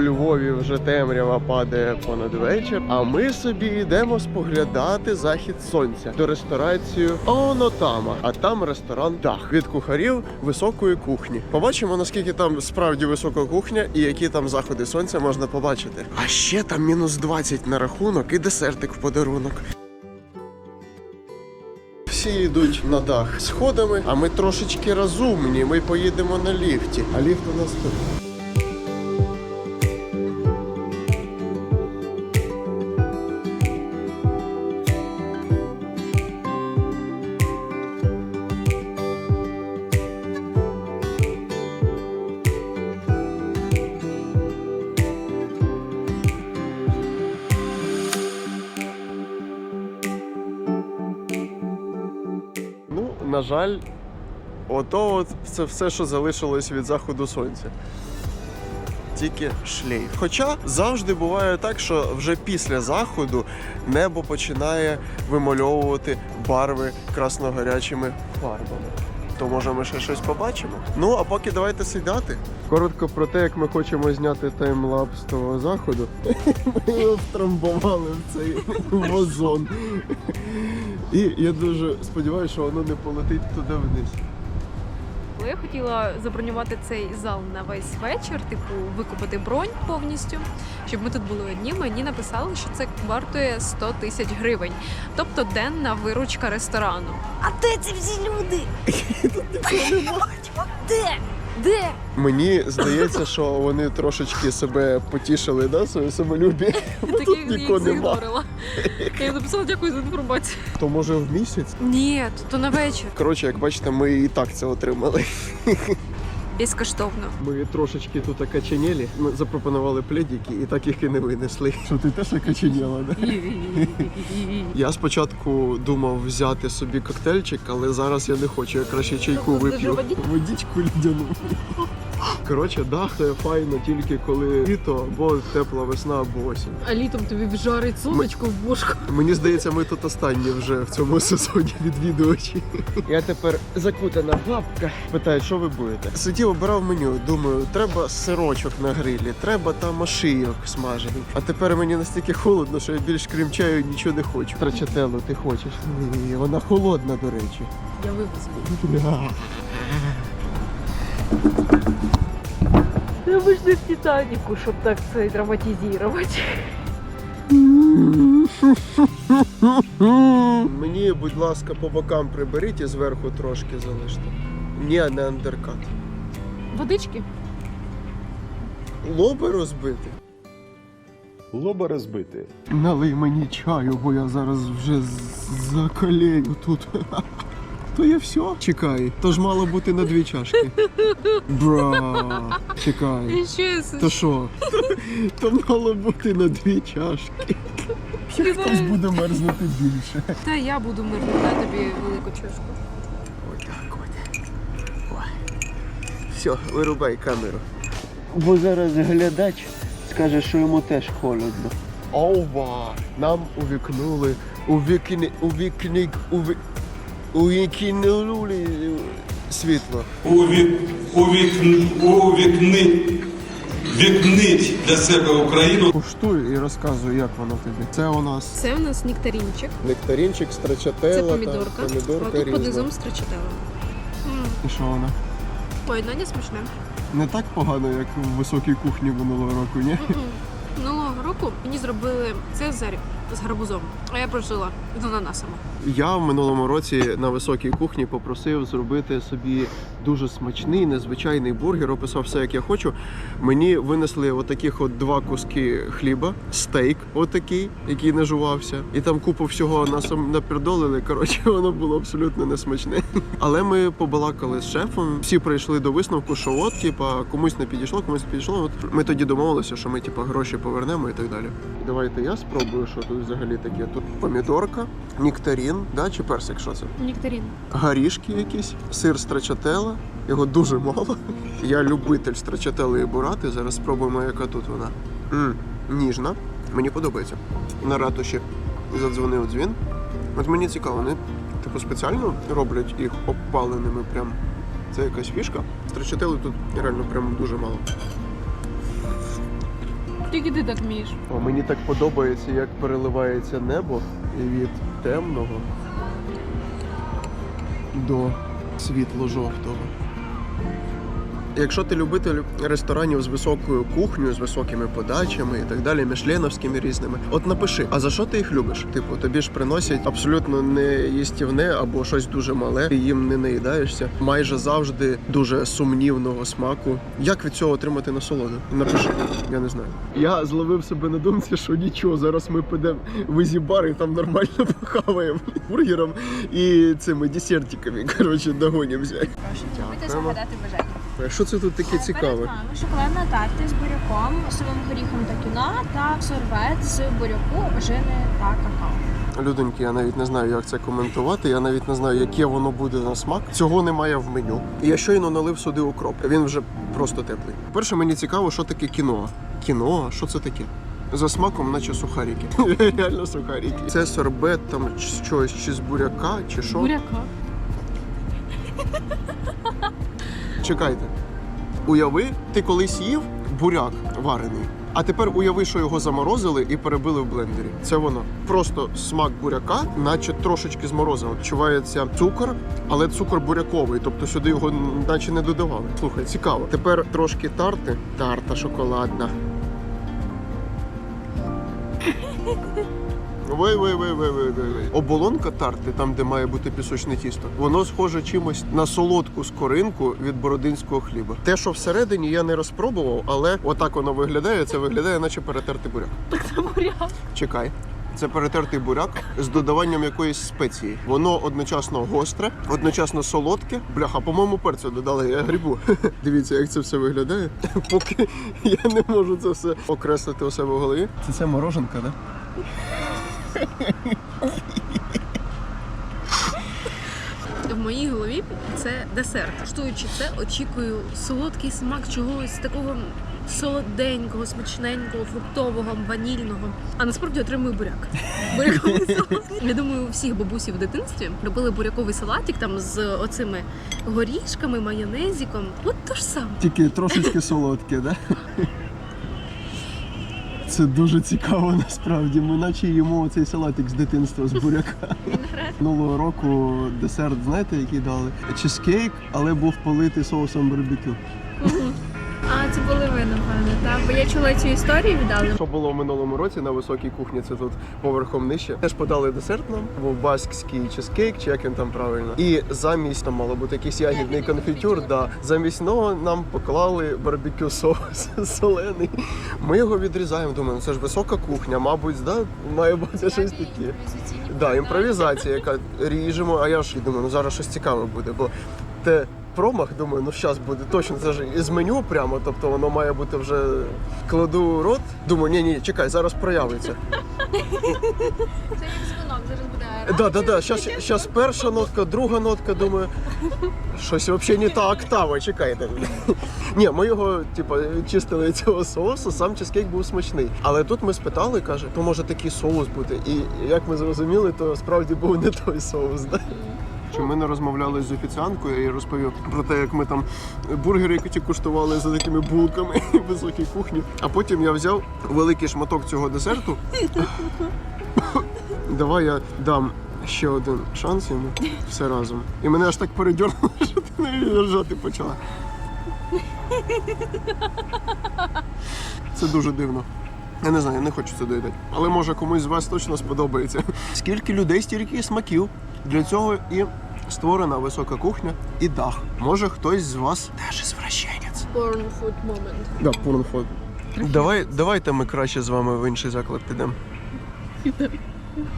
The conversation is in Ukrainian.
Львові вже темрява падає понад вечір. А ми собі йдемо споглядати захід сонця до ресторацію Онотама. А там ресторан Дах від кухарів високої кухні. Побачимо, наскільки там справді висока кухня і які там заходи сонця можна побачити. А ще там мінус 20 на рахунок і десертик в подарунок. Всі йдуть на дах сходами, а ми трошечки розумні. Ми поїдемо на ліфті. А ліфт у нас тут. На жаль, ото от це все, що залишилось від заходу сонця. Тільки шлейф. Хоча завжди буває так, що вже після заходу небо починає вимальовувати барви красно-гарячими фарбами. То може ми ще щось побачимо. Ну а поки давайте сідати. Коротко про те, як ми хочемо зняти таймлапс того заходу. Ми його втрамбували в цей вазон. І я дуже сподіваюся, що воно не полетить туди вниз. Я хотіла забронювати цей зал на весь вечір, типу викупити бронь повністю, щоб ми тут були одні. Мені написали, що це вартує 100 тисяч гривень, тобто денна виручка ресторану. А де ці всі люди? Де? Де? Мені здається, що вони трошечки себе потішили, да, своє самолюбі. Бо Так тут я нікого нема. зігнорила. Я їм написала дякую за інформацію. То може в місяць. Ні, то на вечір. Коротше, як бачите, ми і так це отримали. Безкоштовно. Ми трошечки тут окаченєлі. Ми запропонували пледики і так їх і не винесли. Що ти теж окаченіла, да? Я спочатку думав взяти собі коктейльчик, але зараз я не хочу, я краще чайку вип'ю. водичку. Лідяну. Коротше, дах це файно тільки коли літо, або тепла весна, або осінь. А літом тобі вжарить сонечко в бошку. Мені здається, ми тут останні вже в цьому сезоні відвідувачі. Я тепер закутана бабка. Питаю, що ви будете? Сидів, обирав меню. Думаю, треба сирочок на грилі, треба там ошийок смажений. А тепер мені настільки холодно, що я більш крім чаю нічого не хочу. Трачателло, ти хочеш? Ні, вона холодна, до речі. Я вивезу. Ну ви ж не в Титаніку, щоб так це драматизувати. Мені, будь ласка, по бокам приберіть і зверху трошки залиште. Ні, не андеркат. Водички? Лоби розбити. Лоба розбити. Налий мені чаю, бо я зараз вже закалею тут. То є все? Чекай, то ж мало бути на дві чашки. Бра, чекай. То що? То мало бути на дві чашки. Хтось буде мерзнути більше. Та я буду мирно, дай тобі велику чашку. Отак от. Все, вирубай камеру. Бо зараз глядач скаже, що йому теж холодно. Ова! Нам увікнули, увікні, увікні, уві... увікнули світло. уві- увікн- увікни, вікнить для себе Україну. Куштуй і розказуй, як воно тобі. Це у нас Це у нас нектарінчик, нектарінчик, це помідорка. та помідорка а тут різна. подизом строчителла. І що вона? Поєднання смачне. Не так погано, як в високій кухні минулого року, ні? Минулого року мені зробили цезарь з гарбузом, а я прожила з ананасами. Я в минулому році на високій кухні попросив зробити собі дуже смачний, незвичайний бургер, описав все, як я хочу. Мені винесли отаких от два куски хліба, стейк, отакий, який не жувався, і там купу всього насам напердолили. Коротше, воно було абсолютно несмачне. Але ми побалакали з шефом. Всі прийшли до висновку, що от, типа, комусь не підійшло, комусь не підійшло. От ми тоді домовилися, що ми типа гроші повернемо і так далі. Давайте я спробую, що тут взагалі таке. Тут помідорка, нектарін, да, чи персик, що це? Нектарін. Горішки якісь, сир страчателла. Його дуже мало. Я любитель страчателли і бурати. Зараз спробуємо, яка тут вона. м ніжна. Мені подобається. На ратуші задзвонив дзвін. От мені цікаво, вони типу спеціально роблять їх обпаленими. Прям це якась фішка. Страчателли тут реально прям дуже мало. Тільки ти так вмієш. О, мені так подобається, як переливається небо від темного до світло-жовтого. Якщо ти любитель ресторанів з високою кухнею, з високими подачами і так далі, мішленовськими різними, от напиши, а за що ти їх любиш? Типу, тобі ж приносять абсолютно не їстівне або щось дуже мале, ти їм не наїдаєшся. Майже завжди дуже сумнівного смаку. Як від цього отримати насолоду? Напиши, я не знаю. Я зловив себе на думці, що нічого, зараз ми підемо в ізі-бар і там нормально похаваємо бургером і цими десертиками. Коротше, догонімося. Спробуйте загадати бажання. А Що це тут таке Перед цікаве? вами шоколадна тарта з буряком, сивим горіхом та кюна та сорбет з буряку, жини та какао. Людоньки, я навіть не знаю, як це коментувати. Я навіть не знаю, яке воно буде на смак. Цього немає в меню. І я щойно налив сюди укроп. Він вже просто теплий. Перше, мені цікаво, що таке кіноа. Кіноа, що це таке? За смаком, наче сухарики. Реально сухарики. Це сорбет там чогось, чи з буряка, чи що. Буряка. Чекайте. Уяви, ти колись їв буряк варений. А тепер уяви, що його заморозили і перебили в блендері. Це воно. Просто смак буряка, наче трошечки зморозив. Відчувається цукор, але цукор буряковий, тобто сюди його наче не додавали. Слухай, цікаво. Тепер трошки тарти. Тарта шоколадна. Вей, вей, вей, вей, вей, вей, вей. Оболонка тарти, там, де має бути пісочне тісто, воно схоже чимось на солодку скоринку від бородинського хліба. Те, що всередині, я не розпробував, але отак воно виглядає. Це виглядає, наче перетертий буряк. Так це буряк. Чекай. Це перетертий буряк з додаванням якоїсь спеції. Воно одночасно гостре, одночасно солодке. Бляха, по-моєму, перцю додали, я грибу. Дивіться, як це все виглядає. Поки я не можу це все окреслити у себе в голові. Це це мороженка, так? Да? В моїй голові це десерт. Штуючи це, очікую солодкий смак чогось такого солоденького, смачненького, фруктового, ванільного. А насправді отримую буряк. Буряковий салат. Я думаю, у всіх бабусів в дитинстві робили буряковий салатик там з оцими горішками, майонезиком. От то ж саме. Тільки трошечки солодке, да? Це дуже цікаво насправді. Ми наче їмо цей салатик з дитинства з буряка. Минулого року десерт, знаєте, який дали? Чизкейк, але був политий соусом барбекю. Це були ви, напевно, так? Бо я чула цю історію віддали. Що було в минулому році на високій кухні, це тут поверхом нижче. Теж подали десерт нам. Був баскський чизкейк, чи як він там правильно. І замість там мало бути якийсь ягідний конфітюр. Да. Замість нього нам поклали барбекю соус солений. Ми його відрізаємо. Думаємо, це ж висока кухня, мабуть, да? має бути щось таке. Да, імпровізація, яка ріжемо, а я ж думаю, ну зараз щось цікаве буде, бо те промах, думаю, ну зараз буде точно це ж із меню прямо, тобто воно має бути вже кладу рот. Думаю, ні, ні, чекай, зараз проявиться. Це як дзвонок, зараз буде Да, да, да. Щас, щас перша нотка, друга нотка, думаю, щось взагалі не та октава, чекайте. Ні, ми його, типу, чистили від цього соусу, сам чизкейк був смачний. Але тут ми спитали, каже, то може такий соус бути. І як ми зрозуміли, то справді був не той соус. Да? Що ми не розмовляли з офіціанткою і розповів про те, як ми там бургери які куштували за такими булками в високій кухні. А потім я взяв великий шматок цього десерту. Давай я дам ще один шанс йому все разом. І мене аж так передьорнуло, що ти навіть ржати почала. Це дуже дивно. Я не знаю, я не хочу це доїдати. Але може комусь з вас точно сподобається. Скільки людей, стільки і смаків. Для цього і створена висока кухня і дах. Може хтось з вас теж извращенець. Порнфуд момент. Да, порнфуд. Давай, давайте ми краще з вами в інший заклад підемо.